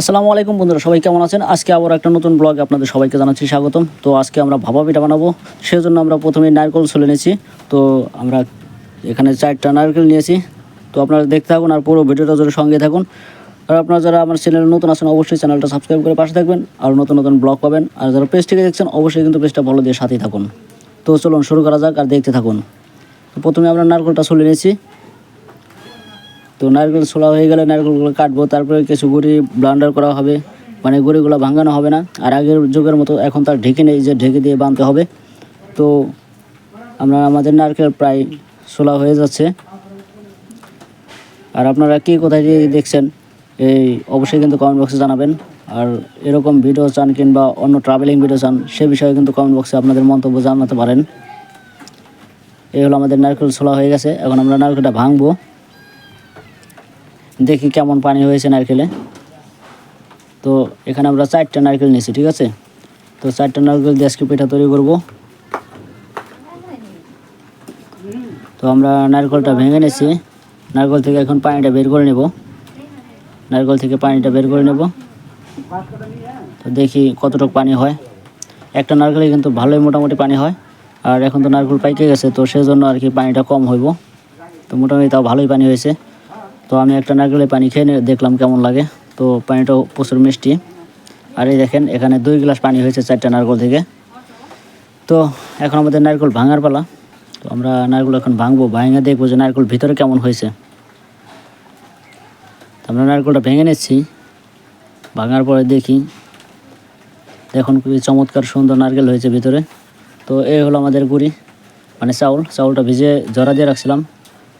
আসসালামু আলাইকুম বন্ধুরা, সবাই কেমন আছেন? আজকে আবার একটা নতুন ব্লগ আপনাদের সবাইকে জানাচ্ছি স্বাগতম। তো আজকে আমরা ভাপা পিঠা বানাবো, সেজন্য আমরা প্রথমে নারকেল চলে নিয়েছি। তো আমরা এখানে চারটা নারকেল নিয়েছি। তো আপনারা দেখতে থাকুন আর পুরো ভিডিওটা জোরে সঙ্গে থাকুন। আর আপনারা যারা আমার চ্যানেলে নতুন আছেন, অবশ্যই চ্যানেলটা সাবস্ক্রাইব করে পাশে থাকবেন আর নতুন নতুন ব্লগ পাবেন। আর যারা পেজ থেকে দেখছেন, অবশ্যই কিন্তু পেজটা ভালো দিয়ে সাথেই থাকুন। তো চলুন শুরু করা যাক আর দেখতে থাকুন। তো প্রথমে আমরা নারকেলটা ছুলে নিয়েছি। তো নারকেল ছোলা হয়ে গেলে নারকেলগুলো কাটবো, তারপরে কিছু গুড়ি ব্লান্ডার করা হবে। মানে গুঁড়িগুলো ভাঙানো হবে না। আর আগের যুগের মতো এখন তার ঢেকে নেই যে ঢেকে দিয়ে বাঁধতে হবে। তো আমরা, আমাদের নারকেল প্রায় ছোলা হয়ে যাচ্ছে। আর আপনারা কি কোথায় দিয়ে দেখছেন, এই অবশ্যই কিন্তু কমেন্ট বক্সে জানাবেন। আর এরকম ভিডিও চান কিংবা অন্য ট্রাভেলিং ভিডিও চান, সে বিষয়ে কিন্তু কমেন্ট বক্সে আপনাদের মন্তব্য জানাতে পারেন। এই হলো আমাদের নারকেল ছোলা হয়ে গেছে। এখন আমরা নারকেলটা ভাঙবো। দেখি কেমন পানি হয়েছে নারকেলে। তো এখানে আমরা চারটা নারকেল নিয়েছি, ঠিক আছে? তো চারটা নারকেল আজকে পিঠা তৈরি করব। তো আমরা নারকেলটা ভেঙে নিয়েছি। নারকেল থেকে এখন পানিটা বের করে নেব। নারকেল থেকে পানিটা বের করে নেব। তো দেখি কতটুকু পানি হয়। একটা নারকেলে কিন্তু ভালোই মোটামুটি পানি হয়। আর এখন তো নারকেল পাইকে গেছে, তো সেজন্য আর কি পানিটা কম হইব। তো মোটামুটি তাও ভালোই পানি হয়েছে। তো আমি একটা নারকেলের পানি খেয়ে দেখলাম কেমন লাগে। তো পানিটাও প্রচুর মিষ্টি। আর এই দেখেন, এখানে দুই গ্লাস পানি হয়েছে চারটা নারকেল থেকে। তো এখন আমাদের নারকেল ভাঙার পালা। তো আমরা নারকেল এখন ভাঙবো, ভাঙে দেখব যে নারকেল ভিতরে কেমন হয়েছে। তো আমরা নারকেলটা ভেঙে নিচ্ছি। ভাঙার পরে দেখি। দেখুন খুবই চমৎকার সুন্দর নারকেল হয়েছে ভিতরে। তো এই হলো আমাদের গুড়ি মানে চাউল। চাউলটা ভিজে জরা দিয়ে রাখছিলাম।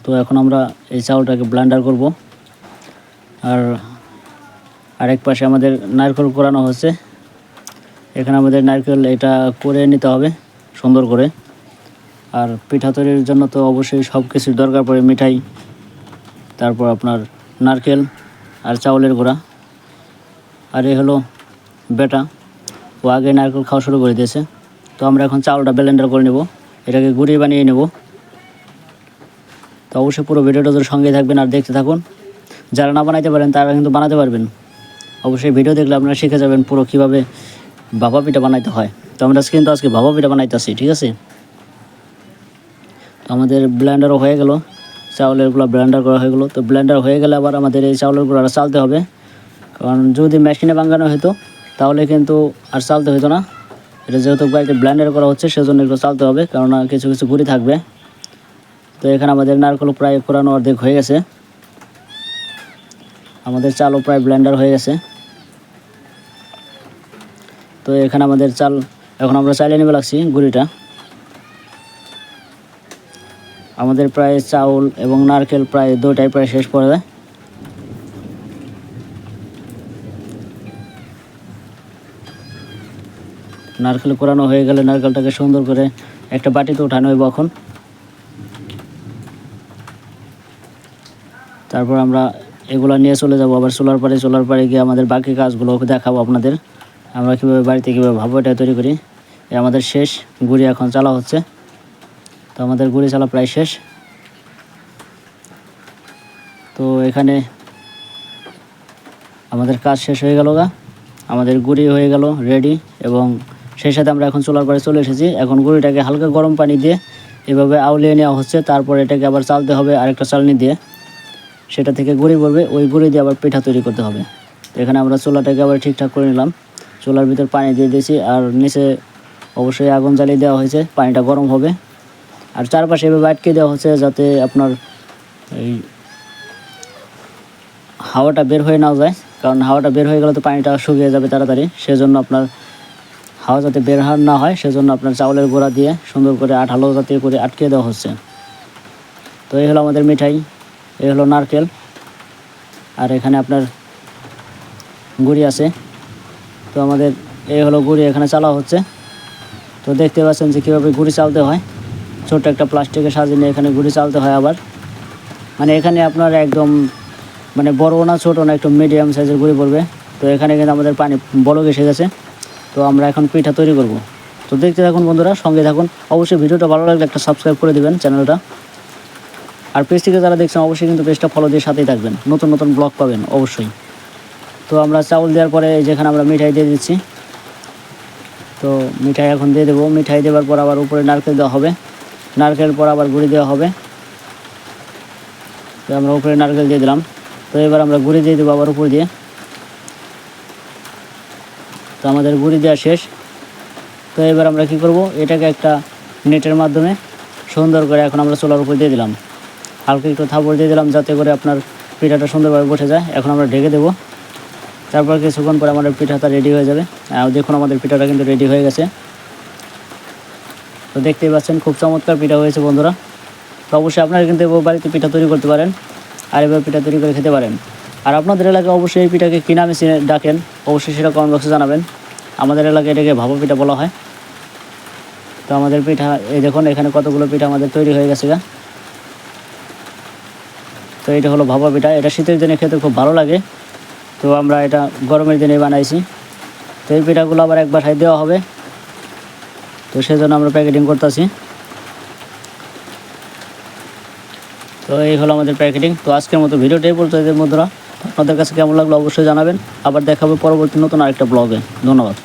তো এখন আমরা এই চাউলটাকে ব্লান্ডার করব। আর আরেক পাশে আমাদের নারকেল কোরানো হচ্ছে এখানে আমাদের নারকেল এটা করে নিতে হবে সুন্দর করে। আর পিঠা তৈরির জন্য তো অবশ্যই সব কিছুর দরকার পড়ে মিঠাই, তারপর আপনার নারকেল আর চাউলের গুঁড়া। আর এ হলো বেটা, ও আগে নারকেল খাওয়া শুরু করে দিয়েছে। তো আমরা এখন চাউলটা ব্লেন্ডার করে নেব, এটাকে গুঁড়ি বানিয়ে নেব। তো অবশ্যই পুরো ভিডিওটা তোর সঙ্গে থাকবেন আর দেখতে থাকুন। যারা না বানাইতে পারেন, তারা কিন্তু বানাতে পারবেন। অবশ্যই ভিডিও দেখলে আপনারা শিখে যাবেন পুরো কীভাবে ভাপা পিঠা বানাইতে হয়। তো আমরা কিন্তু আজকে ভাপা পিঠা বানাইতেছি, ঠিক আছে? তো আমাদের ব্লেন্ডারও হয়ে গেল চাউলেরগুলো ব্লেন্ডার করা হয়ে গেলো। তো ব্লেন্ডার হয়ে গেলে আবার আমাদের এই চাউলেরগুলো আর চালতে হবে। কারণ যদি মেশিনে বাঙ্গানো হতো তাহলে কিন্তু আর চালতে হতো না। এটা যেহেতু বাড়িতে ব্লেন্ডার করা হচ্ছে, সেজন্য একটু চালতে হবে কারণ কিছু কিছু গুড়ি থাকবে। তো এখানে আমাদের নারকেল প্রায় কোরানো অর্ধেক হয়ে গেছে। আমাদের চালও প্রায় ব্লেন্ডার হয়ে গেছে। তো এখানে আমাদের চাল, এখন আমরা চালিয়ে নেবে লাগছি গুড়িটা। আমাদের প্রায় চাউল এবং নারকেল প্রায় দুটাই প্রায় শেষ পড়ে যায়। নারকেল কোরানো হয়ে গেলে নারকেলটাকে সুন্দর করে একটা বাটিতে উঠানো হইব এখন। তারপর আমরা এগুলো নিয়ে চলে যাব। আবার সোলার পাড়ে সোলার পাড়ে গিয়ে আমাদের বাকি কাজগুলো দেখাবো আপনাদের। আমরা কীভাবে বাড়িতে কীভাবে ভাবো এটা তৈরি করি। এ আমাদের শেষ গুড়ি এখন চালা হচ্ছে। তো আমাদের গুড়ি চালা প্রায় শেষ। তো এখানে আমাদের কাজ শেষ হয়ে গেল গা। আমাদের গুড়ি হয়ে গেল রেডি এবং সেই সাথে আমরা এখন চোলার পরে চলে এসেছি। এখন গুড়িটাকে হালকা গরম পানি দিয়ে এভাবে আউলিয়ে নেওয়া হচ্ছে। তারপর এটাকে আবার চালতে হবে আরেকটা চালনি দিয়ে। সেটা থেকে গুঁড়ি পড়বে, ওই গুঁড়ি দিয়ে আবার পিঠা তৈরি করতে হবে। এখানে আমরা চুলাটাকে আবার ঠিকঠাক করে নিলাম। চুলার ভিতর পানি দিয়ে দিয়েছি আর নিচে অবশ্যই আগুন জ্বালিয়ে দেওয়া হয়েছে, পানিটা গরম হবে। আর চারপাশে এভাবে আটকে দেওয়া হচ্ছে যাতে আপনার এই হাওয়াটা বের হয়ে না যায়, কারণ হাওয়াটা বের হয়ে গেলে তো পানিটা শুকিয়ে যাবে তাড়াতাড়ি। সেজন্য আপনার হাওয়া যাতে বের হার না হয়, সেজন্য আপনার চাউলের গোড়া দিয়ে সুন্দর করে আঠালো জাতীয় করে আটকে দেওয়া হচ্ছে। তো এই হলো আমাদের মিঠাই। এই হলো নারকেল। আর এখানে আপনার গুড়ি আছে। তো আমাদের এই হলো গুড়ি এখানে চালা হচ্ছে। তো দেখতে পাচ্ছেন যে কীভাবে গুড়ি চালতে হয়। ছোট্ট একটা প্লাস্টিকের সাজিয়ে নিয়ে এখানে গুড়ি চালতে হয় আবার। মানে এখানে আপনার একদম মানে বড় না ছোটো না, একটু মিডিয়াম সাইজের গুড়ি পড়বে। তো এখানে কিন্তু আমাদের পানি বলক এসে গেছে। তো আমরা এখন পিঠা তৈরি করব। তো দেখতে থাকুন বন্ধুরা, সঙ্গে থাকুন। অবশ্যই ভিডিওটা ভালো লাগলে একটা সাবস্ক্রাইব করে দিবেন চ্যানেলটা। আর পেজ থেকে যারা দেখছেন, অবশ্যই কিন্তু পেজটা ফলো দিয়ে সাথেই থাকবেন। নতুন নতুন ব্লগ পাবেন, অবশ্যই। তো আমরা চাউল দেওয়ার পরে যেখানে আমরা মিঠাই দিয়ে দিচ্ছি। তো মিঠাই এখন দিয়ে দেবো। মিঠাই দেওয়ার পর আবার উপরে নারকেল দেওয়া হবে। নারকেল পর আবার গুঁড়ি দেওয়া হবে। তো আমরা উপরে নারকেল দিয়ে দিলাম। তো এবার আমরা গুঁড়ি দিয়ে দেবো আবার উপর দিয়ে। তো আমাদের গুঁড়ি দেওয়া শেষ। তো এবার আমরা কি করব? এটাকে একটা নেটের মাধ্যমে সুন্দর করে এখন আমরা চুলার উপর দিয়ে দিলাম। হালকা একটু থাপড় দিয়ে দিলাম যাতে করে আপনার পিঠাটা সুন্দরভাবে বসে যায়। এখন আমরা ঢেকে দেবো। তারপর কিছুক্ষণ পরে আমাদের পিঠাটা রেডি হয়ে যাবে। দেখুন আমাদের পিঠাটা কিন্তু রেডি হয়ে গেছে। তো দেখতেই পাচ্ছেন, খুব চমৎকার পিঠা হয়েছে বন্ধুরা। তো অবশ্যই আপনারা কিন্তু বাড়িতে পিঠা তৈরি করতে পারেন আর এবার পিঠা তৈরি করে খেতে পারেন। আর আপনাদের এলাকায় অবশ্যই এই পিঠাকে কী নামে ডাকেন, অবশ্যই সেটা কমেন্ট বক্সে জানাবেন। আমাদের এলাকায় এটাকে ভাপা পিঠা বলা হয়। তো আমাদের পিঠা, এই দেখুন, এখানে কতগুলো পিঠা আমাদের তৈরি হয়ে গেছে গা। তো এটা হলো ভাপা পিঠা। এটা শীতের দিনে খেতে খুব ভালো লাগে। তো আমরা এটা গরমের দিনে বানাইছি। তো এই পিঠাগুলো আবার এক বাসায় দেওয়া হবে। তো সেই জন্য আমরা প্যাকেটিং করতেছি। তো এই হলো আমাদের প্যাকেটিং। তো আজকের মতো ভিডিওটাই বলতে বন্ধুরা। আপনাদের কাছে কেমন লাগল অবশ্যই জানাবেন। আবার দেখাবো পরবর্তী নতুন আরেকটা ব্লগে ধন্যবাদ।